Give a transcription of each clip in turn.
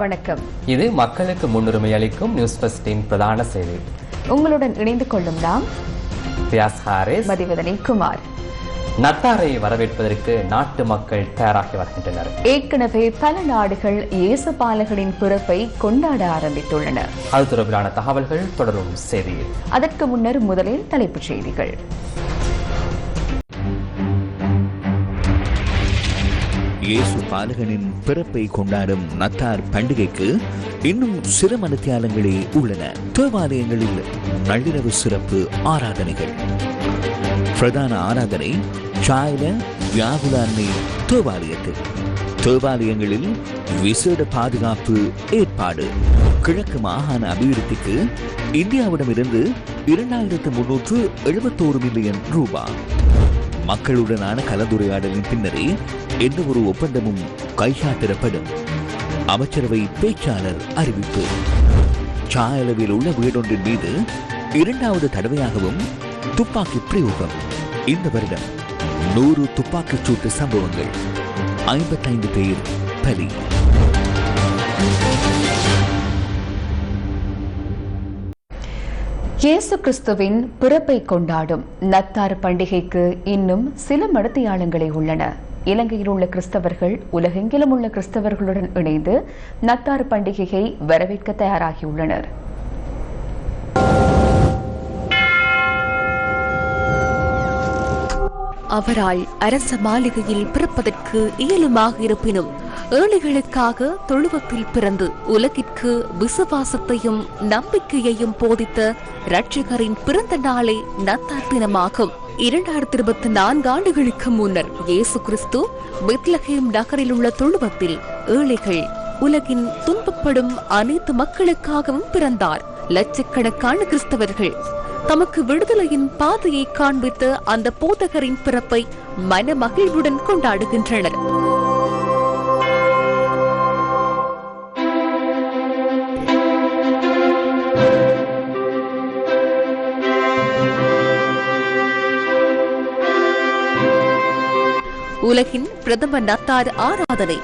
வணக்கம். இது மக்களுக்கு முன்னுரிமை அளிக்கும் நியூஸ் ஃபர்ஸ்டின் பிரதான செய்தி. உங்களுடன் இணைந்து கொள்ளும் நாம் பியாஸ் ஹாரிஸ். மதிவதனை குமார். நத்தாரை வரவேற்பதற்கு நாட்டு மக்கள் தயாராகி வருகின்றனர். ஏற்கனவே பல நாடுகள் இயேசுபாலகனின் பிறப்பை கொண்டாட ஆரம்பித்துள்ளன. அது தொடர்பிலான தகவல்கள் தொடரும் செய்தியில். அதற்கு முன்னர் முதலில் தலைப்புச் செய்திகள். இயேசு பாலகனின் பிறப்பை கொண்டாடும் நத்தார் பண்டிகைக்கு இன்னும் சில மனத்தியாலங்களே உள்ளன. தேவாலயங்களில் நள்ளிரவு சிறப்பு ஆராதனைகள். பிரதான ஆராதனை சாயல வியாகுல தேவாலயத்தில். தேவாலயங்களில் விசேட பாதுகாப்பு ஏற்பாடு. கிழக்கு மாகாண அபிவிருத்திக்கு இந்தியாவிடமிருந்து இரண்டாயிரத்து முன்னூற்று எழுபத்தோரு மில்லியன் ரூபாய் மக்களுடனான கலந்துரையாடலின் பின்னரே எந்த ஒரு ஒப்பந்தமும் கைச்சாத்திடப்படும். அமைச்சரவை பேச்சாளர் அறிவிப்பு. சாயளவில் உள்ள வீடொன்றின் மீது இரண்டாவது தடவையாகவும் துப்பாக்கி பிரயோகம். இந்த வருடம் நூறு துப்பாக்கிச் சூட்டு சம்பவங்கள். ஐம்பத்தைந்து பேர் பலி. இயேசு கிறிஸ்துவின் பிறப்பை கொண்டாடும் நத்தார் பண்டிகைக்கு இன்னும் சில மடத்தியாளங்களே உள்ளன. இலங்கையில் உள்ள கிறிஸ்தவர்கள் உலகெங்கிலும் உள்ள கிறிஸ்தவர்களுடன் இணைந்து நத்தார் பண்டிகையை வரவேற்க தயாராகியுள்ளனர். அவரால் அரச மாளிகையில் பிறப்பதற்கு இயலுமாக இருப்பினும் ஏழைகளுக்காக தொழுவத்தில் பிறந்து உலகிற்கு விசுவாசத்தையும் நம்பிக்கையையும் போதித்த ரட்சகரின் பிறந்த நாளே நத்தார் தினமாகும். இரண்டாயிரத்தி இருபத்தி நான்கு ஆண்டுகளுக்கு முன்னர் இயேசு கிறிஸ்து பெத்லஹேம் நகரில் உள்ள தொழுவத்தில் ஏழைகள் உலகின் துன்பப்படும் அனைத்து மக்களுக்காகவும் பிறந்தார். லட்சக்கணக்கான கிறிஸ்தவர்கள் தமக்கு விடுதலையின் பாதையை காண்பித்த அந்த போதகரின் பிறப்பை மன மகிழ்வுடன் கொண்டாடுகின்றனர். உலகின் பிரதம நத்தார் ஆராதனை.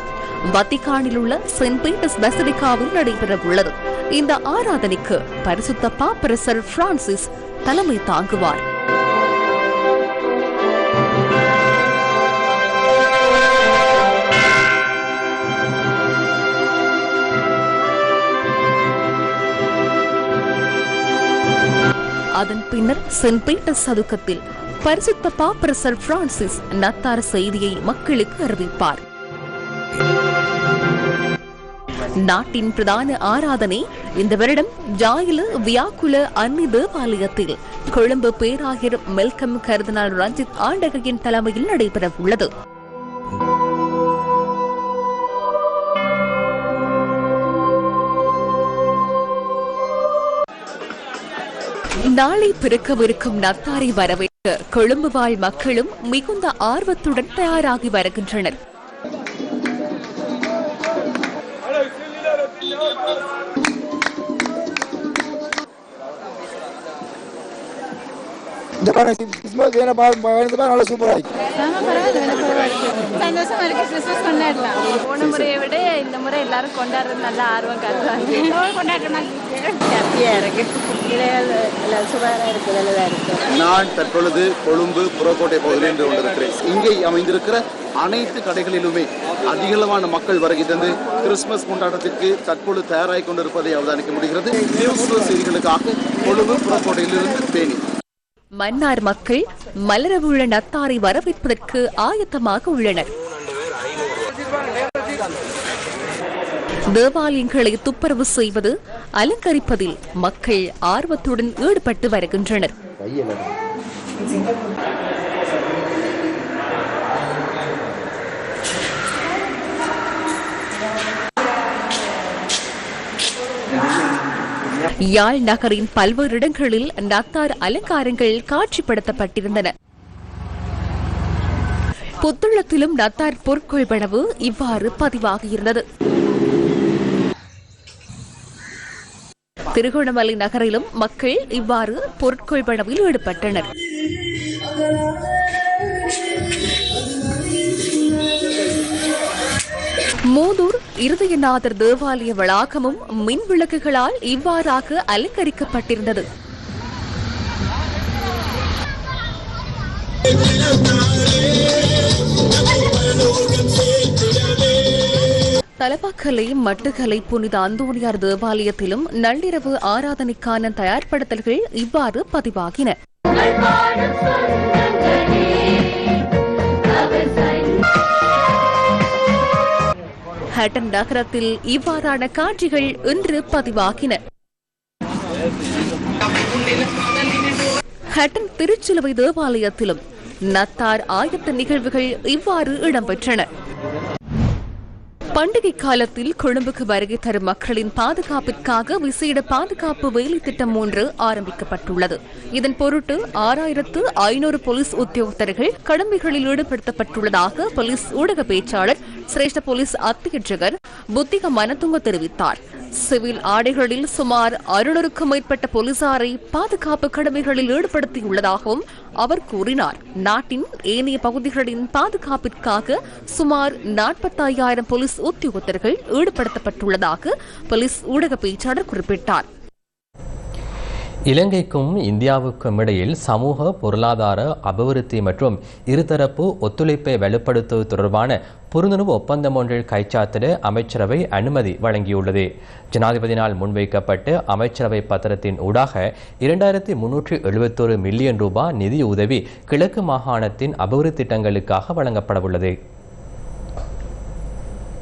வத்திகானில் உள்ள செயின்ட் பீட்டர்ஸ் பசிலிகாவில் நடைபெறவுள்ளது. இந்த ஆராதனைக்கு பரிசுத்த பாப்பரசர் பிரான்சிஸ் தலைமை தாங்குவார். அதன் பின்னர் சென்ட் பீட்டர்ஸ் சதுக்கத்தில் பரிசுத்த பாப்பரசர் பிரான்சிஸ் நத்தார செய்தியை மக்களுக்கு அறிவிப்பார். நாட்டின் பிரதான ஆராதனை இந்த வருடம் ஜாயில வியாக்குல அன்னி தேவாலயத்தில் கொழும்பு பேராயர் மெல்கம் கருதனால் ரஞ்சித் ஆண்டகையின் தலைமையில் நடைபெற உள்ளது நாளை பிறக்கவிருக்கும் நத்தாரை வரவேற்க கொழும்பு வாழ் மக்களும் மிகுந்த ஆர்வத்துடன் தயாராகி வருகின்றனர். இந்த பாருங்க கிறிஸ்மஸ் வேணும் பாரு வேணும் பாரு நல்லா சூப்பராக இருக்கு. சந்தோஷமா இருக்கு கிறிஸ்மஸ் கொண்டாடலாம். போன முறையை விட இந்த முறை எல்லாரும் கொண்டாடுறது நல்ல ஆர்வம் காட்டுறாங்க. கொண்டாடுற ஹாப்பியா இருக்கு. நான் தற்பொழுது கொழும்பு புறக்கோட்டை பகுதியில் நின்று கொண்டிருக்கிறேன். இங்கே அமைந்திருக்கிற அனைத்து கடைகளிலுமே அதிகளவான மக்கள் வருகை தந்து கிறிஸ்துமஸ் கொண்டாட்டத்திற்கு தற்பொழுது தயாராகி கொண்டிருப்பதை அவதானிக்க முடிகிறது. நியூஸ் செய்திகளுக்காக கொழும்பு புறக்கோட்டையிலிருந்து தேனி. மன்னார் மக்கள் மலரவுள்ள நத்தாரை வரவேற்பதற்கு ஆயத்தமாக உள்ளனர். தேவாலயங்களை துப்புரவு செய்வது அலங்கரிப்பதில் மக்கள் ஆர்வத்துடன் ஈடுபட்டு வருகின்றனர். யாழ் நகரின் பல்வேறு இடங்களில் நத்தார் அலங்காரங்கள் காட்சிப்படுத்தப்பட்டிருந்தன. புத்துள்ளத்திலும் நத்தார் பொற்கொள்வனவு இவ்வாறு பதிவாகியிருந்தது. திருகோணமலை நகரிலும் மக்கள் இவ்வாறு பொருட்கொள்வனவில் ஈடுபட்டனர். மூதூர் இருதயநாதர் தேவாலய வளாகமும் மின் விளக்குகளால் இவ்வாறாக அலங்கரிக்கப்பட்டிருந்தது. தலப்பாக்கலை மட்டுக்கலை புனித அந்தோணியார் தேவாலயத்திலும் நள்ளிரவு ஆராதனைக்கான தயார்படுத்தல்கள் இவ்வாறு பதிவாகின. ஹட்டன் நகரத்தில் இவ்வாறான காட்சிகள் இன்று பதிவாகின. ஹட்டன் திருச்சிலுவை தேவாலயத்திலும் நத்தார் ஆயத்த நிகழ்வுகள் இவ்வாறு இடம்பெற்றன. பண்டிகை காலத்தில் கொழும்புக்கு வருகை தரும் மக்களின் பாதுகாப்பிற்காக விசேட பாதுகாப்பு வேலை திட்டம் ஒன்று ஆரம்பிக்கப்பட்டுள்ளது. இதன் பொருட்டு ஆறாயிரத்து ஐநூறு போலீஸ் உத்தியோகத்தர்கள் கடமைகளில் ஈடுபடுத்தப்பட்டுள்ளதாக போலீஸ் ஊடக பேச்சாளர் சிரேஷ்ட போலீஸ் அத்தியட்சகர் புத்திக மனதுங்க தெரிவித்தார். சிவில் ஆடைகளில் சுமார் அறுநூறுக்கும் மேற்பட்ட போலீசாரை பாதுகாப்பு கடமைகளில் ஈடுபடுத்தியுள்ளதாகவும் அவர் கூறினார். நாட்டின் ஏனைய பகுதிகளின் பாதுகாப்பிற்காக சுமார் நாற்பத்தாயிரம் போலீஸ் உத்தியோகத்தர்கள் ஈடுபடுத்தப்பட்டுள்ளதாக போலீஸ் ஊடக பேச்சாளர் குறிப்பிட்டார். இலங்கைக்கும் இந்தியாவுக்கும் இடையில் சமூக பொருளாதார அபிவிருத்தி மற்றும் இருதரப்பு ஒத்துழைப்பை வலுப்படுத்துவது தொடர்பான புரிந்துணர்வு ஒப்பந்தம் ஒன்றில் கைச்சாத்திட அமைச்சரவை அனுமதி வழங்கியுள்ளது. ஜனாதிபதியினால் முன்வைக்கப்பட்டு அமைச்சரவை பத்திரத்தின் ஊடாக இரண்டாயிரத்தி முன்னூற்றி எழுபத்தொரு மில்லியன் ரூபாய் நிதி உதவி கிழக்கு மாகாணத்தின் அபிவிருத்தி திட்டங்களுக்காக வழங்கப்படவுள்ளது.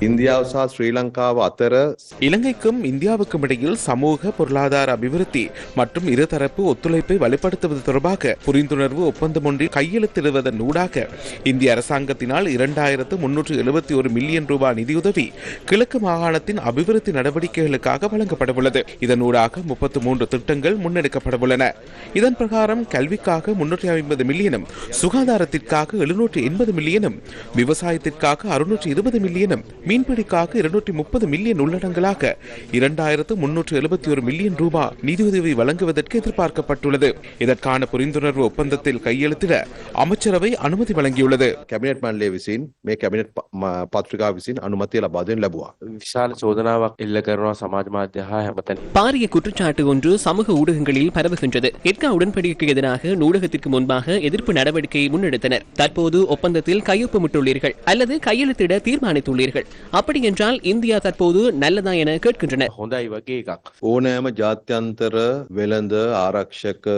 இந்தியாவு ஸ்ரீலங்காவு அத்தர இலங்கைக்கும் இந்தியாவுக்கும் இடையில் சமூக பொருளாதார அபிவிருத்தி மற்றும் இருதரப்பு ஒத்துழைப்பை வலுப்படுத்துவது தொடர்பாக புரிந்துணர்வு ஒப்பந்தம் ஒன்றில் கையெழுத்திடுவதன் ஊடாக இந்திய அரசாங்கத்தினால் இரண்டாயிரத்து முன்னூற்று எழுபத்தி ஒரு மில்லியன் ரூபாய் நிதியுதவி கிழக்கு மாகாணத்தின் அபிவிருத்தி நடவடிக்கைகளுக்காக வழங்கப்படவுள்ளது. இதனூடாக முப்பத்தி மூன்று திட்டங்கள் முன்னெடுக்கப்படவுள்ளன. இதன் பிரகாரம் கல்விக்காக முன்னூற்றி ஐம்பது மில்லியனும் சுகாதாரத்திற்காக எழுநூற்று எண்பது மில்லியனும் விவசாயத்திற்காக அறுநூற்று இருபது மில்லியனும் மீன்பிடிக்காக இருநூற்றி முப்பது மில்லியன் உள்ளடங்களாக இரண்டாயிரத்து முன்னூற்று எழுபத்தி ஒரு மில்லியன் ரூபாய் நிதியுதவி வழங்குவதற்கு எதிர்பார்க்கப்பட்டுள்ளது இதற்கான புரிந்துணர்வு ஒப்பந்தத்தில் கையெழுத்திட அமைச்சரவை அனுமதி வழங்கியுள்ளது කැබිනට් මන්ලේ විසින් මේ කැබිනට් පත්‍රිකා විසින් අනුමතිය ලබාදෙන් ලැබවා. විශාල චෝදනාවක් එල්ල කරනවා සමාජ මාධ්‍ය හා හැමතැන பாரிய குற்றச்சாட்டு ஒன்று சமூக ஊடகங்களில் பரவுகின்றது எட்கா உடன்படிக்கைக்கு எதிராக நூலகத்திற்கு முன்பாக எதிர்ப்பு நடவடிக்கையை முன்னெடுத்தனர் தற்போது ஒப்பந்தத்தில் கையொப்பமிட்டுள்ளீர்கள் அல்லது கையெழுத்திட தீர்மானித்துள்ளீர்கள் அப்படி என்றால் இந்தியா தற்போது நல்லதா என கேட்கின்றனர். ஓனෑம ஜாத்தியந்தர விளந்த ஆரக்ஷக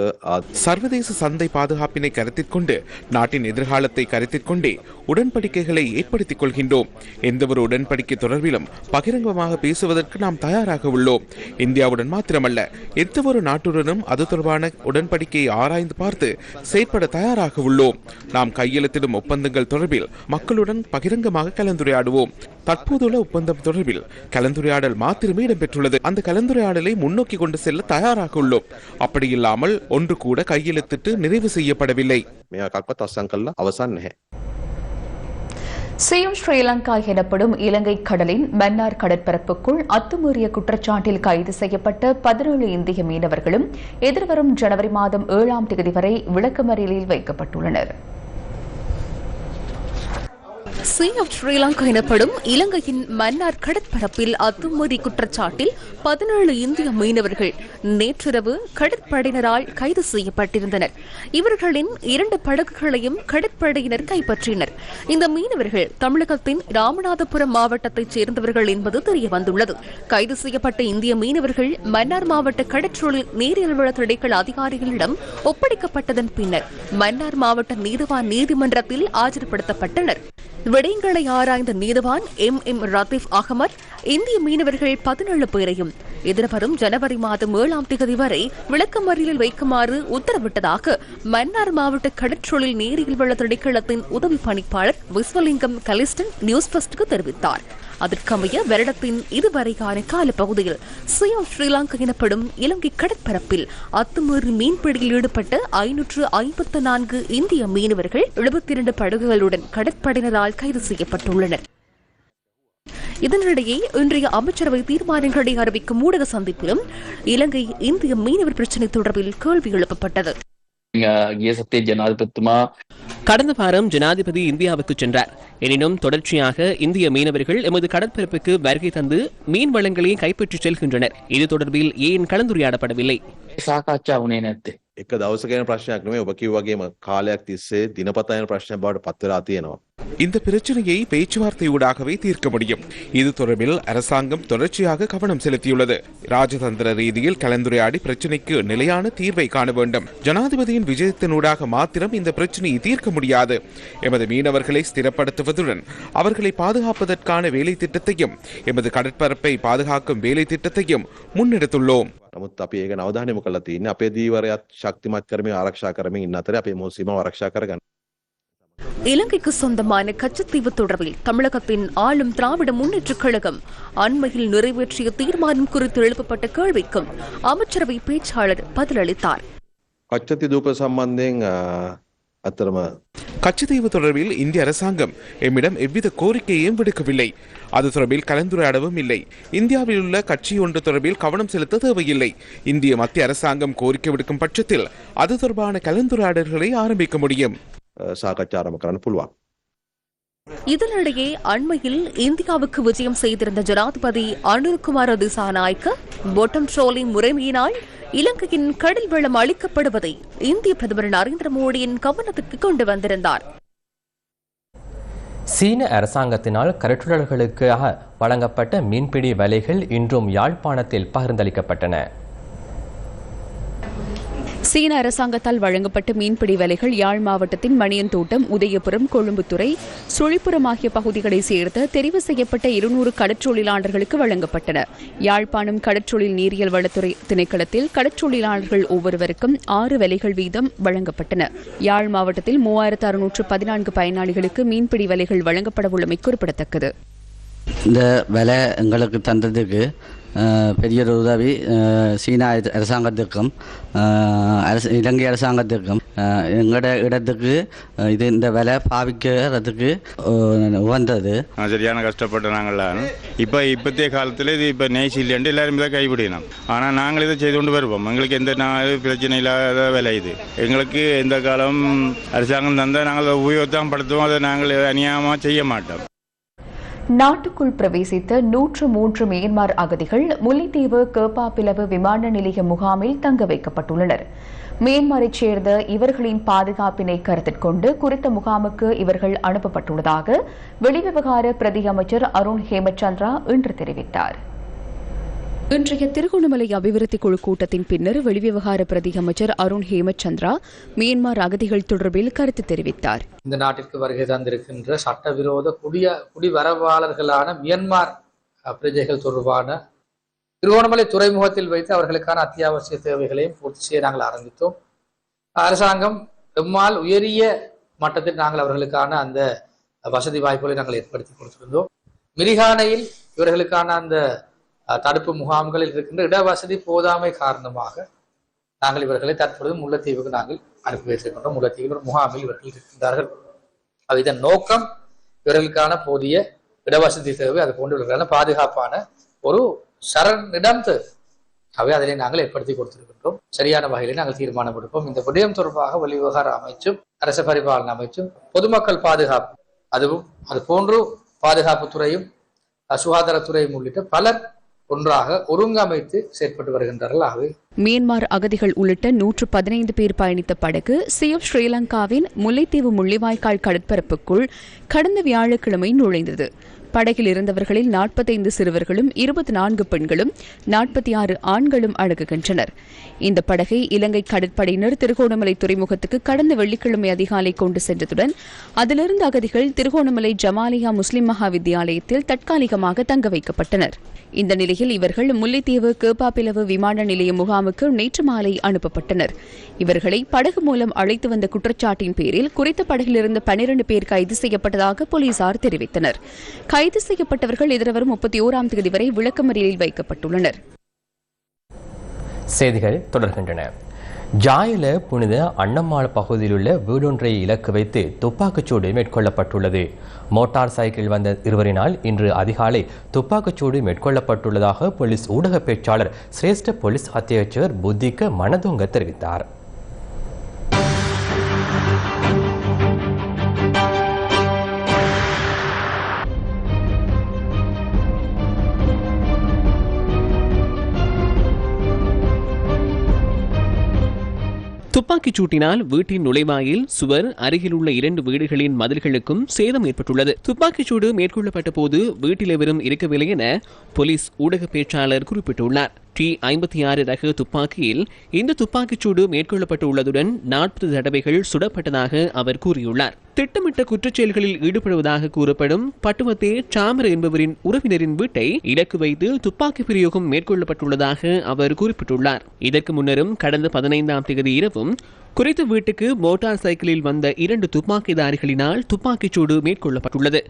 சர்வதேச சந்தை பாதுகாப்பினை கருத்தில் கொண்டு நாட்டின் எதிர்காலத்தை கருத்தில் கொண்டே உடன்படிக்கைகளை ஏற்படுத்திக் கொள்கின்றோம். எந்தவொரு உடன்படிக்கை தொடர்பிலும் பகிரங்கமாக பேசுவதற்கு நாம் தயாராக உள்ளோம். இந்தியாவுடன் மாத்திரமல்ல எந்த ஒரு நாட்டுடனும் அது தொடர்பான உடன்படிக்கையை ஆராய்ந்து பார்த்து செயற்பட தயாராக உள்ளோம். நாம் கையெழுத்திடும் ஒப்பந்தங்கள் தொடர்பில் மக்களுடன் பகிரங்கமாக கலந்துரையாடுவோம். தற்போதுள்ள ஒப்பந்தம் தொடர்பில் கலந்துரையாடல் மாத்திரமே இடம்பெற்றுள்ளது. அந்த கலந்துரையாடலை முன்னோக்கி கொண்டு செல்ல தயாராக உள்ளோம். அப்படி இல்லாமல் ஒன்று கூட கையெழுத்திட்டு நிறைவு செய்யப்படவில்லை. சியம் ஸ்ரீலங்கா எனப்படும் இலங்கை கடலின் மன்னார் கடற்பரப்புக்குள் அத்துமீறிய குற்றச்சாட்டில் கைது செய்யப்பட்ட பதினேழு இந்திய மீனவர்களும் எதிர்வரும் ஜனவரி மாதம் ஏழாம் தேதி வரை விளக்கமறியலில் வைக்கப்பட்டுள்ளனா் சி ஆஃப் ஸ்ரீலங்கா எனப்படும் இலங்கையின் மன்னார் கடற்பரப்பில் அத்துமீறி குற்றச்சாட்டில் பதினேழு இந்திய மீனவர்கள் நேற்றிரவு கடற்படையினரால் கைது செய்யப்பட்டிருந்தனர். இவர்களின் இரண்டு படகுகளையும் கடற்படையினர் கைப்பற்றினர். இந்த மீனவர்கள் தமிழகத்தின் ராமநாதபுரம் மாவட்டத்தைச் சேர்ந்தவர்கள் என்பது தெரியவந்துள்ளது. கைது செய்யப்பட்ட இந்திய மீனவர்கள் மன்னார் மாவட்ட கடற்றொழில் நீரியல்வள திடைக்கள் அதிகாரிகளிடம் ஒப்படைக்கப்பட்டதன் பின்னர் மன்னார் மாவட்ட நீதவான் நீதிமன்றத்தில் ஆஜர்படுத்தப்பட்டனர். விடயங்களை ஆராய்ந்த நீதவான் எம். எம். ரத்தீப் அகமத் இந்திய மீனவர்கள் பதினேழு பேரையும் எதிர்வரும் ஜனவரி மாதம் ஏழாம் தேதி வரை விளக்கமறியலில் வைக்குமாறு உத்தரவிட்டதாக மன்னார் மாவட்ட கடற்றொழில் நீரியல் வள திணைக்களத்தின் உதவி பணிப்பாளர் விஸ்வலிங்கம் கலிஸ்டன் நியூஸ் பஸ்டுக்கு தெரிவித்தார். அதற்கமைய வருடத்தின் இதுவரையான காலப்பகுதியில் சியால் ஸ்ரீலங்கா எனப்படும் இலங்கை கடற்பரப்பில் அத்துமீறி மீன்பிடியில் ஈடுபட்ட ஐநூற்று ஐம்பத்து நான்கு இந்திய மீனவர்கள் எழுபத்தி இரண்டு படகுகளுடன் கடற்படையினரால் கைது செய்யப்பட்டுள்ளனர். இதனிடையே இன்றைய அமைச்சரவை தீர்மானங்களை அறிவிக்கும் ஊடக சந்திப்பிலும் இலங்கை இந்திய மீனவர் பிரச்சினை தொடர்பில் கேள்வி எழுப்பப்பட்டது. கடந்த வாரம் ஜனாதிபதி இந்தியாவுக்கு சென்றார். எனினும் தொடர்ச்சியாக இந்திய மீனவர்கள் எமது கடற்பரப்புக்கு வருகை தந்து மீன் வளங்களை கைப்பற்றி செல்கின்றனர். இது தொடர்பில் ஏன் கலந்துரையாடப்படவில்லை? சாகாச்சா உணவு එක දවසක යන ප්‍රශ්නයක් නෙමෙයි ඔබ කිව්වා වගේම කාලයක් තිස්සේ දිනපතා යන ප්‍රශ්නයක් බවට පත් වෙලා තියෙනවා. இந்த பிரச்சனையை பேச்சுவார்த்தையூடாகவே தீர்க்க முடியும் இது தொடர்பில் அரசாங்கம் தொடர்ச்சியாக கவனம் செலுத்தியுள்ளது ராஜதந்திர ரீதியில் கலந்துரையாடி பிரச்சினைக்கு நிலையான தீர்வை காண வேண்டும் ஜனாதிபதியின் விஜயத்தினூடாக மாத்திரம் இந்த பிரச்சனையை தீர்க்க முடியாது எமது மீனவர்களை ஸ்திரப்படுத்துவதுடன் அவர்களை பாதுகாப்பதற்கான வேலை திட்டத்தையும் எமது கடற்பரப்பை பாதுகாக்கும் வேலை திட்டத்தையும் முன்னெடுத்துள்ளோம் නමුත් අපි ඒක නවධානයම කරලා තියෙන්නේ අපේ දීවරයත් ශක්තිමත් කරමින් ආරක්ෂා කරමින් ඉන්න අතරේ අපේ මොහොත සීමාව ආරක්ෂා කරගන්න. இலங்கைக்கு சொந்தமான கச்சத்தீவு தொடர்பில் தமிழகத்தின் ஆளும் திராவிட முன்னேற்றக் கழகம் அண்மையில் நிறைவேற்றிய தீர்மானம் குறித்து எழுப்பப்பட்ட கேள்விக்கும் அமைச்சரவை பேச்சாளர் பதிலளித்தார் කච්චති දූප සම්බන්ධයෙන් අ, ඇත්තරම கச்சத்தீவு தொடர்பில் இந்திய அரசாங்கம் எம்மிடம் எவ்வித கோரிக்கையையும் விடுக்கவில்லை அது தொடர்பில் கலந்துரையாடவும் இல்லை. இந்தியாவில் உள்ள கட்சி ஒன்று தொடர்பில் கவனம் செலுத்த தேவையில்லை. இந்திய மத்திய அரசாங்கம் கோரிக்கை விடுக்கும் பட்சத்தில் அது தொடர்பான கலந்துரையாடல்களை ஆரம்பிக்க முடியும். இதனிடையே அண்மையில் இந்தியாவுக்கு விஜயம் செய்திருந்த ஜனாதிபதி அனுர்குமார் திசாநாயக்க பொட்டம் ட்ரோலி முறைமையினால் இலங்கையின் கடல் வெள்ளம் அளிக்கப்படுவதை இந்திய பிரதமர் நரேந்திர மோடியின் கவனத்துக்கு கொண்டு வந்திருந்தார். சீன அரசாங்கத்தினால் கடற்றொழில்களுக்காக வழங்கப்பட்ட மீன்பிடி வலைகள் இன்றும் யாழ்ப்பாணத்தில் பகிர்ந்தளிக்கப்பட்டன. சீன அரசாங்கத்தால் வழங்கப்பட்ட மீன்பிடி வலைகள் யாழ் மாவட்டத்தின் மணியந்தோட்டம் உதயபுரம் கொழும்புத்துறை சுழிப்புரம் ஆகிய பகுதிகளை சேர்ந்த தெரிவு செய்யப்பட்ட இருநூறு கடற்றொழிலாளர்களுக்கு வழங்கப்பட்டன. யாழ்ப்பாணம் கடற்றொழில் நீரியல் வளத்துறை திணைக்களத்தில் கடற்றொழிலாளர்கள் ஒவ்வொருவருக்கும் ஆறு வலைகள் வீதம் வழங்கப்பட்டன. யாழ் மாவட்டத்தில் மூவாயிரத்து அறுநூற்று பதினான்கு பயனாளிகளுக்கு மீன்பிடி வலைகள் வழங்கப்படவுள்ளமை குறிப்பிடத்தக்கது. இந்த விலை எங்களுக்கு தந்ததுக்கு பெரியொரு உதவி சீனா அரசாங்கத்துக்கும் அஹ், இலங்கை அரசாங்கத்துக்கும் அஹ், எங்களோட இடத்துக்கு இது இந்த விலை பாவிக்கிறதுக்கு உகந்தது சரியான கஷ்டப்பட்ட நாங்கள்லாம் இப்போ இப்போத்தைய காலத்தில் இது இப்போ நெய்ஸ் இல்லைன்ட்டு எல்லாரும் இதை கைவிடணும் ஆனால் நாங்கள் இதை செய்து கொண்டு வருவோம் எங்களுக்கு எந்த பிரச்சனை இல்லாத விலை இது எங்களுக்கு எந்த காலம் அரசாங்கம் தந்தால் நாங்கள் உபயோகத்தான் படுத்துவோம் அதை நாங்கள் அநியாயமாக செய்ய மாட்டோம் நாட்டுக்குள் பிரவேசித்த நூற்று மூன்று மியன்மார் அகதிகள் முல்லைத்தீவு கேப்பாப்பிலவு விமான நிலைய முகாமில் தங்க வைக்கப்பட்டுள்ளனர். மியன்மாரைச் சேர்ந்த இவர்களின் பாதுகாப்பினை கருத்தில் கொண்டு குறித்த முகாமுக்கு இவர்கள் அனுப்பப்பட்டுள்ளதாக வெளிவிவகார பிரதி அமைச்சர் அருண் ஹேமச்சந்திரா இன்று தெரிவித்தார். இன்றைய திருகோணமலை அபிவிருத்தி குழு கூட்டத்தின் பின்னர் வெளிவிவகார பிரதி அமைச்சர் அருண் ஹேமச்சந்திரா மியான்மர் அகதிகள் தொடர்பில் கருத்து தெரிவித்தார். இந்த நாட்டிற்கு வருகை தந்திருக்கின்ற சட்டவிரோத குடிய குடிவரவாளர்களான மியன்மார் பிரஜைகள் தொடர்பான திருவோணமலை துறைமுகத்தில் வைத்து அவர்களுக்கான அத்தியாவசிய தேவைகளையும் பூர்த்தி செய்ய நாங்கள் ஆரம்பித்தோம். அரசாங்கம் எம்மால் உயரிய மட்டத்தில் நாங்கள் அவர்களுக்கான அந்த வசதி வாய்ப்புகளை நாங்கள் ஏற்படுத்தி கொடுத்திருந்தோம். மிரிகானையில் இவர்களுக்கான அந்த தடுப்பு முகாம்களில் இருக்கின்ற இடவசதி போதாமை காரணமாக நாங்கள் இவர்களை தற்பொழுது முல்லைத்தீவுக்கு நாங்கள் அனுப்பி வைத்திருக்கின்றோம். முல்லைத்தீவில் ஒரு முகாமில் இவர்கள் இருக்கின்றார்கள். அது இதன் நோக்கம் இவர்களுக்கான போதிய இடவசதி தேவை. அது போன்ற இவர்களுக்கான பாதுகாப்பான ஒரு சரண் இடம் தேவை. அவை அதிலே நாங்கள் ஏற்படுத்தி கொடுத்திருக்கின்றோம். சரியான வகையில் நாங்கள் தீர்மானம் எடுப்போம் இந்த விடயம் தொடர்பாக வெளிவிவகார அமைச்சும் அரச பரிபாலன அமைச்சும் பொதுமக்கள் பாதுகாப்பு அதுவும் அது போன்று பாதுகாப்புத்துறையும் துறையும் சுகாதாரத்துறையும் உள்ளிட்ட பலர் ஒன்றாக ஒருங்கமைத்து செயற்பட்டு வருகின்றார்கள். ஆகவே மியான்மர் அகதிகள் உள்ளிட்ட நூற்று பதினைந்து பேர் பயணித்த படகு சிஎஃப் ஸ்ரீலங்காவின் முல்லைத்தீவு முள்ளிவாய்க்கால் கடற்பரப்புக்குள் கடந்த வியாழக்கிழமை நுழைந்தது. படகில் இருந்தவர்களில் நாற்பத்தைந்து சிறுவர்களும் இருபத்தி நான்கு பெண்களும் நாற்பத்தி ஆறு ஆண்களும் அடங்குகின்றனர். இந்த படகை இலங்கை கடற்படையினர் திருகோணமலை துறைமுகத்துக்கு கடந்த வெள்ளிக்கிழமை அதிகாலை கொண்டு சென்றதுடன் அதிலிருந்து அகதிகள் திருகோணமலை ஜமாலியா முஸ்லிம் மகா வித்தியாலயத்தில் தற்காலிகமாக தங்க வைக்கப்பட்டனர். இந்த நிலையில் இவர்கள் முல்லைத்தீவு கேப்பாப்பிலவு விமான நிலைய முகாமுக்கு நேற்று மாலை அனுப்பப்பட்டனர். இவர்களை படகு மூலம் அழைத்து வந்த குற்றச்சாட்டின் பேரில் குறித்த படகில் இருந்த பனிரண்டு பேர் கைது செய்யப்பட்டதாக போலீசார் தெரிவித்தனர். கைது செய்யப்பட்டவர்கள் எதிர்வரும் முப்பத்தி ஓராம் தேதி வரை விளக்கமறியலில் வைக்கப்பட்டுள்ளனர். செய்திகள் தொடர்கின்றன. ஜாயில புனித அன்னம்மாள் பகுதியிலுள்ள வீடொன்றை இலக்கு வைத்து துப்பாக்கிச்சூடு மேற்கொள்ளப்பட்டுள்ளது. மோட்டார் சைக்கிள் வந்த இருவரினால் இன்று அதிகாலை துப்பாக்கிச்சூடு மேற்கொள்ளப்பட்டுள்ளதாக போலீஸ் ஊடக பேச்சாளர் சிரேஷ்ட போலீஸ் அத்தியட்சகர் புத்திக்க மனதுங்க தெரிவித்தார். துப்பாக்கிச்சூட்டினால் வீட்டின் நுழைவாயில் சுவர் அருகிலுள்ள இரண்டு வீடுகளின் மதில்களுக்கும் சேதம் ஏற்பட்டுள்ளது. துப்பாக்கிச்சூடு மேற்கொள்ளப்பட்ட போது வீட்டில் எவரும் இருக்கவில்லை என போலீஸ் ஊடக பேச்சாளர் குறிப்பிட்டுள்ளார். டி ஐம்பத்தி ஆறு ரக துப்பாக்கியில் இந்த துப்பாக்கிச் சூடு மேற்கொள்ளப்பட்டுள்ளதுடன் நாற்பது தடவைகள் சுடப்பட்டதாக அவர் கூறியுள்ளார். திட்டமிட்ட குற்றச்செயல்களில் ஈடுபடுவதாக கூறப்படும் பட்டுவத்தே சாமர் என்பவரின் உறவினரின் வீட்டை இலக்கு வைத்து துப்பாக்கி பிரயோகம் மேற்கொள்ளப்பட்டுள்ளதாக அவர் குறிப்பிட்டுள்ளார். இதற்கு முன்னரும் கடந்த பதினைந்தாம் தேதி இரவும் குறித்த வீட்டுக்கு மோட்டார் சைக்கிளில் வந்த இரண்டு துப்பாக்கிதாரிகளினால் துப்பாக்கிச்சூடு மேற்கொள்ளப்பட்டுள்ளது.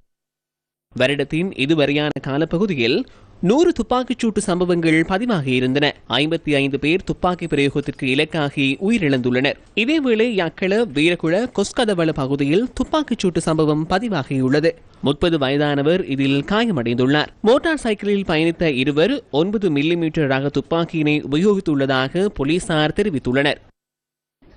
வருடத்தின் இதுவரையான காலப்பகுதியில் நூறு துப்பாக்கிச்சூட்டு சம்பவங்கள் பதிவாகியிருந்தன ஐம்பத்தி ஐந்து பேர் துப்பாக்கி பிரயோகத்திற்கு இலக்காகி உயிரிழந்துள்ளனர். இதேவேளை யக்கள வீரகுள கொஸ்கதவள பகுதியில் துப்பாக்கிச்சூட்டு சம்பவம் பதிவாகியுள்ளது. முப்பது வயதானவர் இதில் காயமடைந்துள்ளார். மோட்டார் சைக்கிளில் பயணித்த இருவர் ஒன்பது மில்லிமீட்டர் ரக துப்பாக்கியினை உபயோகித்துள்ளதாக போலீசார் தெரிவித்துள்ளனர்.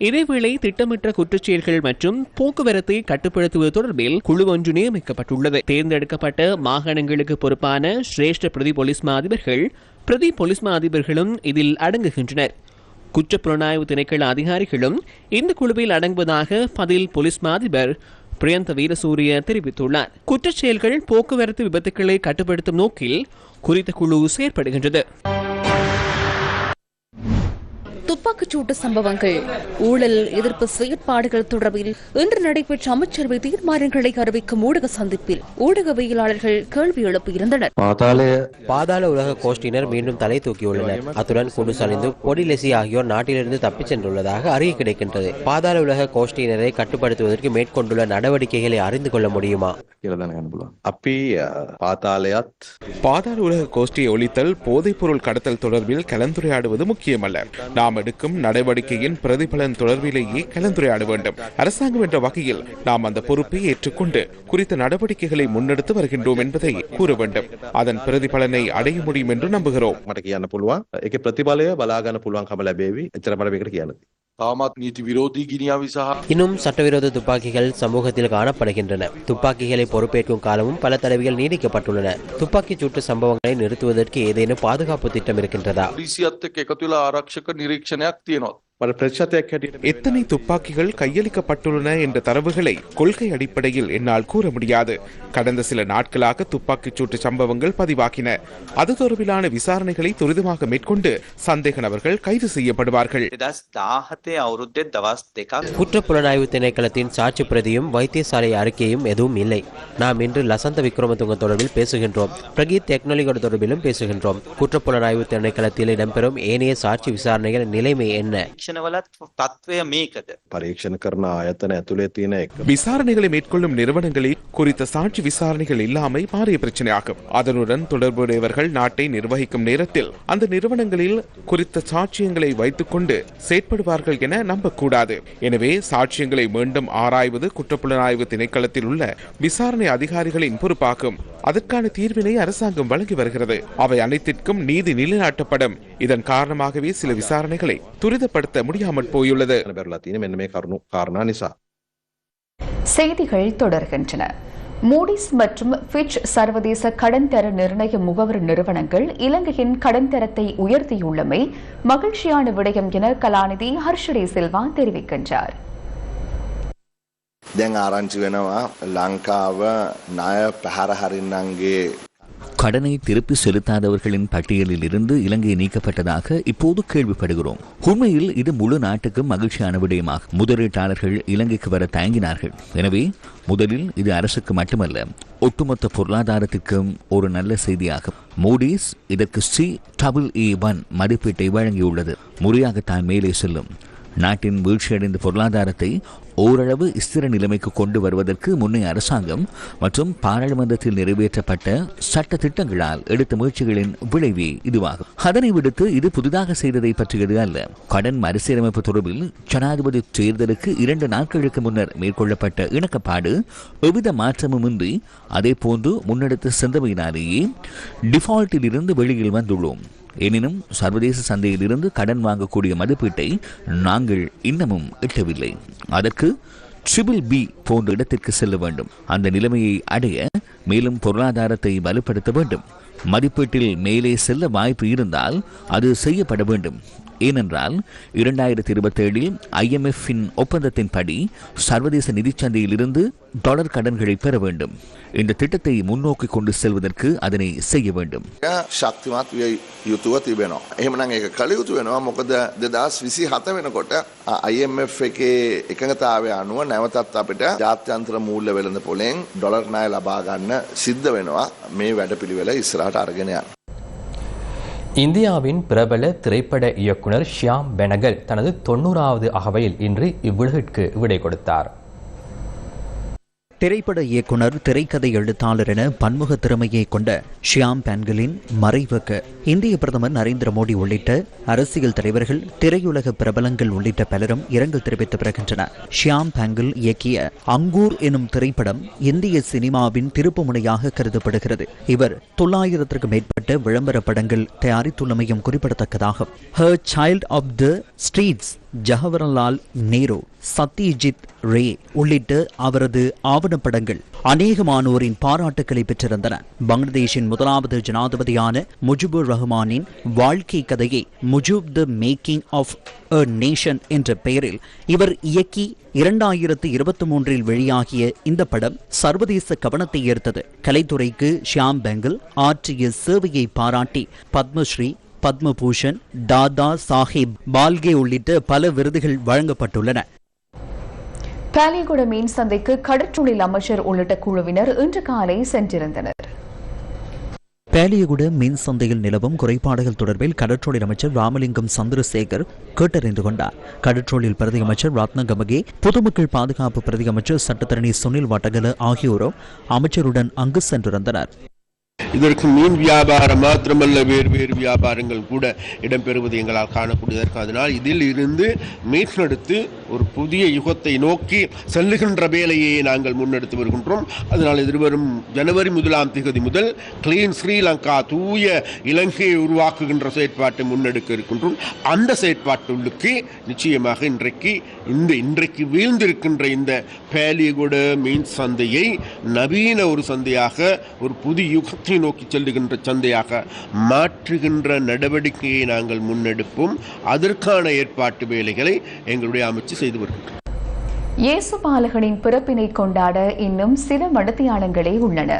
இதேவேளை திட்டமிட்ட குற்றச்செயல்கள் மற்றும் போக்குவரத்தை கட்டுப்படுத்துவது தொடர்பில் குழு ஒன்று நியமிக்கப்பட்டுள்ளது. தேர்ந்தெடுக்கப்பட்ட மாகாணங்களுக்கு பொறுப்பான சிரேஷ்ட பிரதி போலீஸ் மா அதிபர்கள் பிரதி போலீஸ் மா அதிபர்களும் இதில் அடங்குகின்றனர். குற்ற புலனாய்வு திணைக்கள அதிகாரிகளும் இந்த குழுவில் அடங்குவதாக பதில் போலீஸ் மா அதிபர் பிரியந்த வீரசூரிய தெரிவித்துள்ளார். குற்றச்செயல்கள் போக்குவரத்து விபத்துக்களை கட்டுப்படுத்தும் நோக்கில் குறித்த குழு செயற்படுகின்றது. துப்பாக்கிச்சூட்டு சம்பவங்கள். ஊழல் எதிர்ப்பு செயற்பாடுகள் தொடர்பில் இன்று நடைபெற்ற அமைச்சரவை தீர்மானங்களை அறிவிக்கும் ஊடக சந்திப்பில் ஊடகவியலாளர்கள் கேள்வி எழுப்பியிருந்தனர். பாதாள உலக கோஷ்டியினர் மீண்டும் தலை தூக்கியுள்ளனர். அத்துடன் குண்டு சலிந்து பொடிலெசி ஆகியோர் நாட்டிலிருந்து தப்பிச் சென்றுள்ளதாக அறிய கிடைக்கின்றது. பாதாள உலக கோஷ்டியினரை கட்டுப்படுத்துவதற்கு மேற்கொண்டுள்ள நடவடிக்கைகளை அறிந்து கொள்ள முடியுமா? பாதாள உலக கோஷ்டியை ஒழித்தல் போதைப்பொருள் கடத்தல் தொடர்பில் கலந்துரையாடுவது முக்கியமல்ல. நாம் எடுக்கும் நடவடிக்கையின் பிரதிபலன் தொடர்பிலேயே கலந்துரையாட வேண்டும். அரசாங்கம் என்ற வகையில் நாம் அந்த பொறுப்பை ஏற்றுக்கொண்டு குறித்த நடவடிக்கைகளை முன்னெடுத்து வருகின்றோம் என்பதை கூற வேண்டும். அதன் பிரதிபலனை அடைய முடியும் என்று நம்புகிறோம். தாமாத் நீதி விரோதி கினியாவி சஹா. இன்னும் சட்டவிரோத துப்பாக்கிகள் சமூகத்தில் காணப்படுகின்றன. துப்பாக்கிகளை பொறுப்பேற்கும் காலமும் பல தடவைகள் நீடிக்கப்பட்டுள்ளன. துப்பாக்கி சூட்டு சம்பவங்களை நிறுத்துவதற்கு ஏதேனும் பாதுகாப்பு திட்டம் இருக்கின்றதா? ஆரக்ஷக நிரீட்சணையாக எத்தனை துப்பாக்கிகள் கையளிக்கப்பட்டுள்ளன என்ற தரவுகளை கொள்கை அடிப்படையில் என்னால் கூற முடியாது. கடந்த சில நாட்களாக துப்பாக்கிச் சூட்டு சம்பவங்கள் பதிவாகின. அது தொடர்பிலான விசாரணைகளை துரிதமாக மேற்கொண்டு சந்தேக நபர்கள் கைது செய்யப்படுவார்கள். குற்றப்புலனாய்வு திணைக்களத்தின் சாட்சி பிரதியும் வைத்தியசாலை அறிக்கையும் எதுவும் இல்லை. நாம் இன்று லசந்த விக்ரமதுங்க தொடர்பில் பேசுகின்றோம். பிரகீத் டெக்னாலிகோடு தொடர்பிலும் பேசுகின்றோம். குற்றப்புலனாய்வு திணைக்களத்தில் இடம்பெறும் ஏனைய சாட்சி விசாரணைகள் நிலைமை என்ன? පරීක්ෂණ කරන ආයතන ඇතුළේ තියෙන එක விசாரணைகளை மேற்கொள்ளும் நிறுவனங்களில் குறித்த சாட்சி விசாரணைகள் இல்லாமை பாரிய பிரச்சனையாகும் அதனுடன் தொடர்புடையவர்கள் நாட்டை நிர்வகிக்கும் நேரத்தில் அந்த நிறுவனங்களில் குறித்த சாட்சியங்களை வைத்துக்கொண்டு செயற்படுவார்கள் என நம்பக்கூடாது எனவே சாட்சியங்களை மீண்டும் ஆராய்வது குற்றப்புலனாய்வு திணைக்களத்தில் உள்ள விசாரணை அதிகாரிகளின் பொறுப்பாகும் அதற்கான தீர்வினை அரசாங்கம் வழங்கி வருகிறது அவை அனைத்திற்கும் நீதி நிலைநாட்டப்படும் இதன் காரணமாகவே சில விசாரணைகளை துரிதப்படுத்த முடியாமல் போயுள்ளது බැරලා තියෙන මෙන්න මේ කරුණු කාරණා නිසා செய்திகள் தொடர்கின்றன மூடிஸ் மற்றும் ஃபிட்ச் சர்வதேச கடன் தர நிர்ணய முகவர் நிறுவனங்கள் இலங்கையின் கடன் தரத்தை உயர்த்தியுள்ளமை மகிழ்ச்சியான விடயம் என கலாநிதி ஹர்ஷரே சில்வா தெரிவிக்கின்றார் දැන් ආරංචි වෙනවා ලංකාව ණය පැහැර හරින්නන්ගේ கடனை திருப்பி செலுத்தாதவர்களின் பட்டியலில் இருந்து இலங்கை நீக்கப்பட்டதாக இப்போது கேள்விப்படுகிறோம். உண்மையில் இது முழு நாட்டுக்கும் மகிழ்ச்சியான விடயமாகும் முதலீட்டாளர்கள் இலங்கைக்கு வர தயங்கினார்கள். எனவே முதலில் இது அரசுக்கு மட்டுமல்ல ஒட்டுமொத்த பொருளாதாரத்திற்கும் ஒரு நல்ல செய்தியாகும். மூடிஸ் இதற்கு சி டபுள் இ ஒன் மதிப்பீட்டை வழங்கியுள்ளது. முறையாகத்தான் மேலே செல்லும். நாட்டின் வீழ்ச்சியடைந்த பொருளாதாரத்தை ஓரளவு ஸ்திர நிலைமைக்கு கொண்டு வருவதற்கு முன்னைய அரசாங்கம் மற்றும் பாராளுமன்றத்தில் நிறைவேற்றப்பட்ட சட்ட திட்டங்களால் எடுத்த முயற்சிகளின் விளைவே இதுவாகும். அதனை விடுத்து இது புதிதாக செய்ததை பற்றியது அல்ல. கடன் மறுசீரமைப்பு தொடர்பில் ஜனாதிபதி தேர்தலுக்கு இரண்டு நாட்களுக்கு முன்னர் மேற்கொள்ளப்பட்ட இணக்கப்பாடு எவ்வித மாற்றமுமின்றி அதே போன்று முன்னெடுத்து சென்றமையினாலேயே டிஃபால்ட்டில் இருந்து வெளியில் வந்துள்ளோம். எனினும் சர்வதேச சந்தையில் இருந்து கடன் வாங்கக்கூடிய மதிப்பீட்டை நாங்கள் இன்னமும் எட்டவில்லை. அதற்கு ட்ரிபிள் பி போன்ற இடத்திற்கு செல்ல வேண்டும். அந்த நிலைமையை அடைய மேலும் பொருளாதாரத்தை வலுப்படுத்த வேண்டும். மதிப்பீட்டில் மேலே செல்ல வாய்ப்பு இருந்தால் அது செய்யப்பட வேண்டும். ஏனென்றால் இரண்டாயிரத்தி இருபத்தேழில் ஐஎம்எஃப்பின் ஒப்பந்தத்தின்படி சர்வதேச நிதிச்சந்தையில் இருந்து டாலர் கடன்களை பெற வேண்டும் இந்த திட்டத்தை முன்னோக்கி கொண்டு செல்வதற்கு அதனை செய்ய வேண்டும் ශක්තිමත් විය යුතුව තිබෙනවා. එහෙමනම් ඒක කළ යුතු වෙනවා මොකද දෙදස් විසි හත වෙනකොට IMF එකේ එකඟතාවය අනුව නැවතත් අපිට ජාත්‍යන්ත්‍ර මූල්‍ය වෙළඳ පොලෙන් ඩොලර් ණය ලබා ගන්න සිද්ධ වෙනවා මේ වැඩපිළිවෙල ඉස්සරහට අරගෙන යන්න. இந்தியாவின் பிரபல திரைப்பட இயக்குனர் ஷியாம் பெனகல் தனது தொண்ணூறாவது அகவையில் இன்று இவ்வுலகிற்கு விடை கொடுத்தார். திரைப்பட இயக்குனர் திரைக்கதை எழுத்தாளர் என பன்முக திறமையை கொண்ட ஷியாம் பேன்கலின் மறைவுக்கு இந்திய பிரதமர் நரேந்திர மோடி உள்ளிட்ட அரசியல் தலைவர்கள் திரையுலக பிரபலங்கள் உள்ளிட்ட பலரும் இரங்கல் தெரிவித்து வருகின்றனர். ஷியாம் பேங்கல் இயக்கிய அங்கூர் எனும் திரைப்படம் இந்திய சினிமாவின் திருப்புமுனையாக கருதப்படுகிறது. இவர் தொள்ளாயிரத்திற்கும் மேற்பட்ட விளம்பர படங்கள் தயாரித்துள்ளமையும் குறிப்பிடத்தக்கதாகும். Her child of the streets Jawaharlal Nehru Satyajit Ray உள்ளிட்ட அவரது ஆவணப்படங்கள் அநேகமானோரின் பாராட்டுக்களை பெற்றிருந்தன. பங்களாதேஷின் முதலாவது ஜனாதிபதியான முஜிபுர் ரஹ்மானின் வாழ்க்கை கதையை Mujib the making of a nation என்ற பெயரில் இவர் இயக்கி இரண்டாயிரத்து இருபத்தி மூன்றில் வெளியாகிய இந்த படம் சர்வதேச கவனத்தை ஈர்த்தது. கலைத்துறைக்கு ஷியாம் பெங்கல் ஆற்றிய சேவையை பாராட்டி பத்மஸ்ரீ பத்மபூஷன் தாதா சாஹிப் பால்கே உள்ளிட்ட பல விருதுகள் வழங்கப்பட்டுள்ளன. பாலிகுட மீன் சந்தைக்கு கடற்றொழில் அமைச்சர் உள்ளிட்ட குழுவினர் இன்று காலை சென்றிருந்தனர். பேலியகுட மீன் சந்தையில் நிலவும் குறைபாடுகள் தொடர்பில் கடற்றொழில் அமைச்சர் ராமலிங்கம் சந்திரசேகர் கேட்டறிந்து கொண்டார். கடற்றொழில் பிரதி அமைச்சர் ரத்னகமகே பொதுமக்கள் பாதுகாப்பு பிரதி அமைச்சர் சட்டத்தரணி சுனில் வட்டகல ஆகியோரும் அமைச்சருடன் அங்கு சென்றிருந்தனர். இதற்கு மீன் வியாபாரம் மாத்திரமல்ல வேறு வேறு வியாபாரங்கள் கூட இடம்பெறுவது எங்களால் காணக்கூடியதற்கு. அதனால் இதில் இருந்து மீட்டெடுத்து ஒரு புதிய யுகத்தை நோக்கி செல்லுகின்ற வேலையை நாங்கள் முன்னெடுத்து வருகின்றோம். அதனால் எதிர்வரும் ஜனவரி முதலாம் திகதி முதல் கிளீன் ஸ்ரீலங்கா தூய இலங்கையை உருவாக்குகின்ற செயற்பாட்டை முன்னெடுக்க இருக்கின்றோம். அந்த செயற்பாட்டுள்ளுக்கு நிச்சயமாக இன்றைக்கு இந்த இன்றைக்கு வீழ்ந்திருக்கின்ற இந்த பேலியகுட மீன் சந்தையை நவீன ஒரு சந்தையாக ஒரு புதிய யுகத்தின் நோக்கி செல்லுகின்ற சந்தையாக மாற்றுகின்ற நடவடிக்கையை நாங்கள் முன்னெடுப்போம். அதற்கான ஏற்பாட்டு வேலைகளை எங்களுடைய அமைச்சு செய்து வருகின்றோம் இயேசு பாலகனின் பிறப்பினை கொண்டாட இன்னும் சில மடத்தியாளங்களே உள்ளன.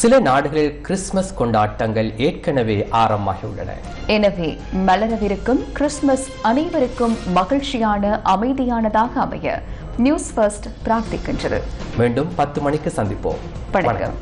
சில நாடுகளில் கிறிஸ்துமஸ் கொண்டாட்டங்கள் ஏற்கனவே ஆரம்பமாகியுள்ளன எனவே மலரவிருக்கும் கிறிஸ்துமஸ் அனைவருக்கும் மகிழ்ச்சியான அமைதியானதாக அமைய நியூஸ் ஃபர்ஸ்ட் பிரார்த்திக்கின்றது. மீண்டும் பத்து மணிக்கு சந்திப்போம். வணக்கம்.